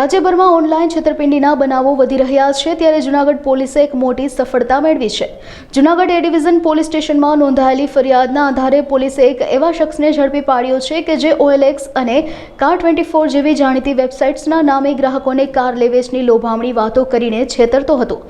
રાજ્યભરમાં ઓનલાઈન છેતરપિંડીના બનાવો વધી રહ્યા છે ત્યારે જૂનાગઢ પોલીસે એક મોટી સફળતા મેળવી છે. જૂનાગઢ એ ડિવિઝન પોલીસ સ્ટેશનમાં નોંધાયેલી ફરિયાદના આધારે પોલીસે એક એવા શખ્સને ઝડપી પાડ્યો છે કે જે ઓએલએક્સ અને કાર ટ્વેન્ટી ફોર જેવી જાણીતી વેબસાઇટ્સના નામે ગ્રાહકોને કાર લેવેચની લોભામણી વાતો કરીને છેતરતો હતો.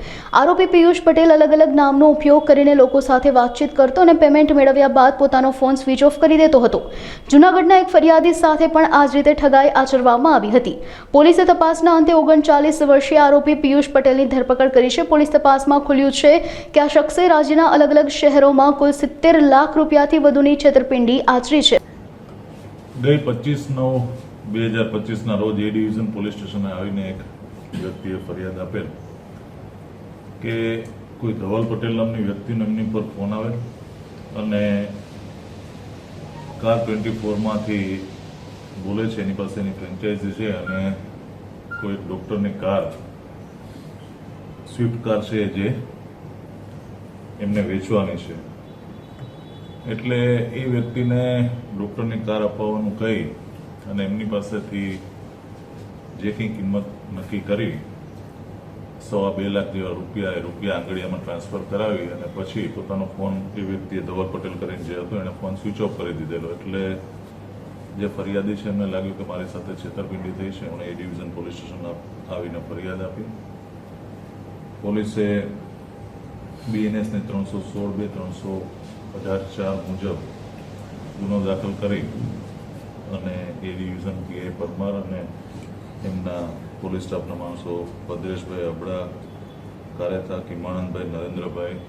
આરોપી પિયુષ પટેલ અલગ અલગ નામનો ઉપયોગ કરીને લોકો સાથે વાતચીત કરતો અને પેમેન્ટ મેળવ્યા બાદ પોતાનો ફોન સ્વિચ ઓફ કરી દેતો હતો. જૂનાગઢના એક ફરિયાદી સાથે પણ આ જ રીતે ઠગાઈ આચરવામાં આવી હતી. પોલીસે તપાસના અંતે ઓગણચાલીસ વર્ષીય આરોપી પિયુષ પટેલની ધરપકડ કરી છે. પોલીસ તપાસમાં ખુલ્યું છે કે આ શખ્સે રાજ્યના અલગ અલગ શહેરોમાં કુલ સિત્તેર લાખ રૂપિયાથી વધુની છેતરપિંડી આચરી છે. ગઈ પચીસ નવ બે હજાર પચીસના રોજ એ ડિવિઝન પોલીસ સ્ટેશને આવીને એક વ્યક્તિએ ફરિયાદ આપેલ કે કોઈ ધવલ પટેલ નામની વ્યક્તિનો એમની પર ફોન આવે અને કાર ટ્વેન્ટી ફોરમાંથી બોલે છે. એની પાસે એની ફ્રેન્ચાઇઝી છે અને કોઈ ડૉક્ટરની કાર સ્વિફ્ટ કાર છે જે એમને વેચવાની છે. એટલે એ વ્યક્તિને ડૉક્ટરની કાર અપાવવાનું કહી અને એમની પાસેથી જે કંઈ કિંમત નક્કી કરી, સવા બે લાખ જેવા રૂપિયા એ રૂપિયા આંગળીયામાં ટ્રાન્સફર કરાવી અને પછી પોતાનો ફોન એ વ્યક્તિએ ધવલ પટેલ કરીને જે હતો એણે ફોન સ્વિચ ઓફ કરી દીધેલો. એટલે જે ફરિયાદી છે, એમને લાગ્યું કે મારી સાથે છેતરપિંડી થઈ છે, એમણે એ ડિવિઝન પોલીસ સ્ટેશન આવીને ફરિયાદ આપી. પોલીસે બીએનએસને ત્રણસો સોળ બે ત્રણસો અઢાર ચાર મુજબ ગુનો દાખલ કરી અને એ ડિવિઝન પીઆઈ પરમાર અને એમના પોલીસ સ્ટાફના માણસો ભદ્રેશભાઈ અબડા કાર્યતા કિમાનંદભાઈ, નરેન્દ્રભાઈ,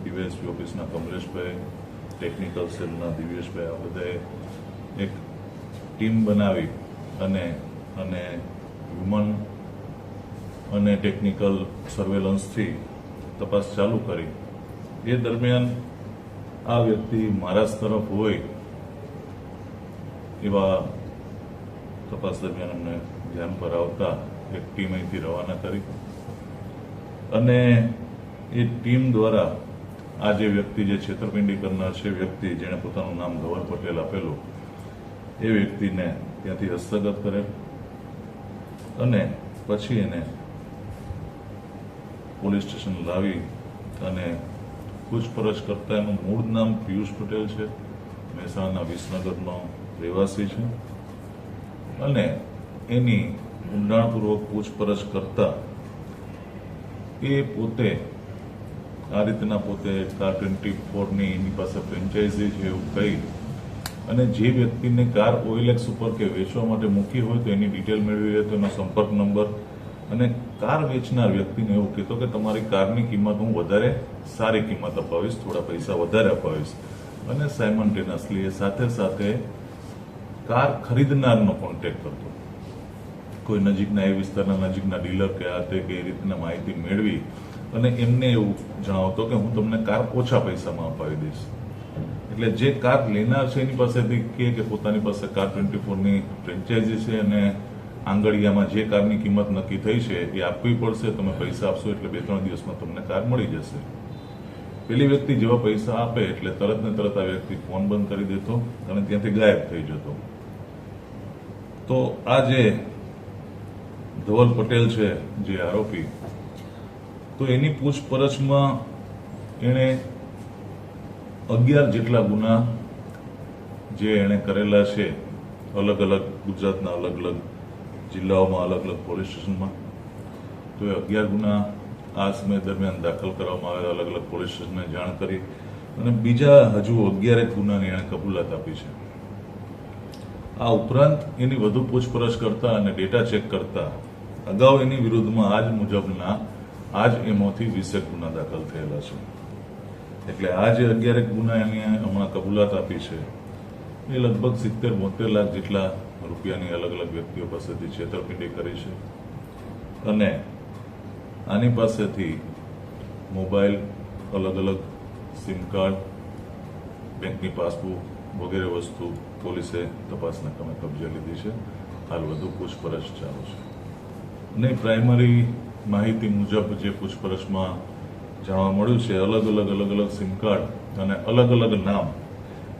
ડીવાયએસપી ઓફિસના કમલેશભાઈ ટેકનિકલ સેલના દિવ્યેશભાઈ આ બધાએ એક ટીમ બનાવી અને અને હ્યુમન અને ટેકનિકલ સર્વેલન્સથી તપાસ ચાલુ કરી. એ દરમિયાન આ વ્યક્તિ મહારાષ્ટ્ર તરફ હોય એવા તપાસ દરમિયાન અમને ધ્યાન પર આવતા એક ટીમ અહીંથી રવાના કરી. અને એ ટીમ દ્વારા આ જે વ્યક્તિ જે છેતરપિંડી કરનાર છે વ્યક્તિ જેણે પોતાનું નામ ગવર પટેલ આપેલું, એ વ્યક્તિને ત્યાંથી હસ્તગત કરેલ અને પછી એને પોલીસ સ્ટેશન લાવી અને પૂછપરછ કરતા એનું મૂળ નામ પિયુષ પટેલ છે. મહેસાણા વિસનગરનો રહેવાસી છે. અને એની ઊંડાણપૂર્વક પૂછપરછ કરતા એ પોતે આ રીતના પોતે કાર ટ્વેન્ટી ફોરની એની પાસે ફ્રેન્ચાઇઝી છે એવું કહી. અને જે વ્યક્તિને કાર ઓઇલેક્સ ઉપર કે વેચવા માટે મૂકી હોય તો એની ડિટેલ મેળવી હોય તો એનો સંપર્ક નંબર અને કાર વેચનાર વ્યક્તિને એવું કહેતો કે તમારી કારની કિંમત હું વધારે, સારી કિંમત અપાવીશ, થોડા પૈસા વધારે અપાવીશ. અને સાયમન્ટેનિયસલી એ સાથે સાથે કાર ખરીદનારનો કોન્ટેક્ટ કરતો. કોઈ નજીકના એ વિસ્તારના નજીકના ડીલર કે આ તે કે એ રીતના માહિતી મેળવી અને એમને એવું જણાવતો કે હું તમને કાર ઓછા પૈસામાં અપાવી દઈશ. એટલે જે કાર લેનાર છે એની પાસેથી કહે કે પોતાની પાસે કાર ટ્વેન્ટી ફોરની ફ્રેન્ચાઇઝી છે અને આંગળીયામાં જે કારની કિંમત નક્કી થઈ છે એ આપવી પડશે, તમે પૈસા આપશો એટલે બે ત્રણ દિવસમાં તમને કાર મળી જશે. પેલી વ્યક્તિ જેવા પૈસા આપે એટલે તરત ને તરત આ વ્યક્તિ ફોન બંધ કરી દેતો અને ત્યાંથી ગાયબ થઈ જતો. તો આ જે ધવલ પટેલ છે, જે આરોપી તો એની પૂછપરછમાં એણે અગિયાર જેટલા ગુના જે એણે કરેલા છે, અલગ અલગ ગુજરાતના અલગ અલગ જિલ્લાઓમાં, અલગ અલગ પોલીસ સ્ટેશનમાં, તો એ અગિયાર ગુના આ સમય દરમિયાન દાખલ કરવામાં આવેલા અલગ અલગ પોલીસ સ્ટેશનને જાણ કરી અને બીજા હજુ અગિયારેક ગુનાની એણે કબૂલાત આપી છે. આ ઉપરાંત એની વધુ પૂછપરછ કરતા અને ડેટા ચેક કરતા, અગાઉ એની વિરુદ્ધમાં આજ મુજબના આજ એમાંથી વીસેક ગુના દાખલ થયેલા છે. એટલે આ જે અગિયારેક ગુના એની હમણાં કબૂલાત આપી છે. એ લગભગ સિત્તેર, બોતેર લાખ જેટલા રૂપિયાની અલગ અલગ વ્યક્તિઓ પાસેથી છેતરપિંડી કરી છે. અને આની પાસેથી મોબાઈલ, અલગ અલગ સિમ કાર્ડ, બેંકની પાસબુક વગેરે વસ્તુ પોલીસે તપાસના કામે કબજે લીધી છે. હાલ વધુ પૂછપરછ ચાલુ છે. નહીં પ્રાઇમરી માહિતી મુજબ જે પૂછપરછમાં જાણવા મળ્યું છે, અલગ અલગ અલગ અલગ સિમ કાર્ડ અને અલગ અલગ નામ.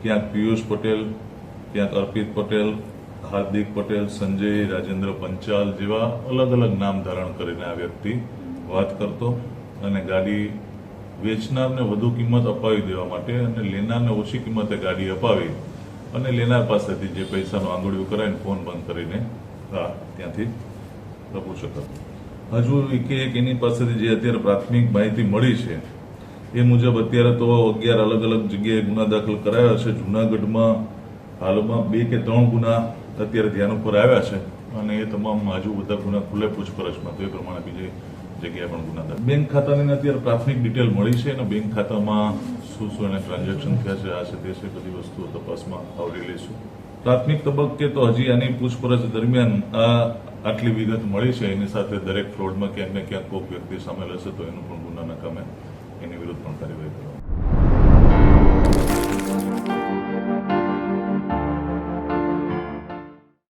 ક્યાંક પિયુષ પટેલ, ક્યાંક અર્પિત પટેલ, હાર્દિક પટેલ, સંજય, રાજેન્દ્ર પંચાલ જેવા અલગ અલગ નામ ધારણ કરીને આ વ્યક્તિ વાત કરતો અને ગાડી વેચનારને વધુ કિંમત અપાવી દેવા માટે અને લેનારને ઓછી કિંમતે ગાડી અપાવી અને લેનાર પાસેથી જે પૈસાનું આંગળીઓ કરાવીને ફોન બંધ કરીને હા ત્યાંથી રપુ શકત હજુ એક એક એની પાસેથી જે અત્યારે પ્રાથમિક માહિતી મળી છે, એ મુજબ અત્યારે તો અગિયાર અલગ અલગ જગ્યાએ ગુના દાખલ કરાયા છે જુનાગઢમાં હાલમાં બે કે ત્રણ ગુના અત્યારે ધ્યાન ઉપર આવ્યા છે અને એ તમામ હજુ બધા ગુના ખુલ્લે પૂછપરછમાં તો એ પ્રમાણે બીજી જગ્યાએ પણ ગુના દાખલ. બેંક ખાતાની અત્યારે પ્રાથમિક ડિટેલ મળી છે અને બેંક ખાતામાં શું શું એને ટ્રાન્ઝેક્શન થયા છે, આ છે તે છે, બધી વસ્તુઓ તપાસમાં આવરી લઈશું. પ્રાથમિક તબક્કે તો હજી આની પૂછપરછ દરમિયાન આ આટલી વિગત મળી છે, એની સાથે દરેક ફ્રોડમાં ક્યાંક ને ક્યાંક કોઈક વ્યક્તિ સામેલ હશે તો એનું પણ ગુના કામે એની વિરુદ્ધ પણ કાર્યવાહી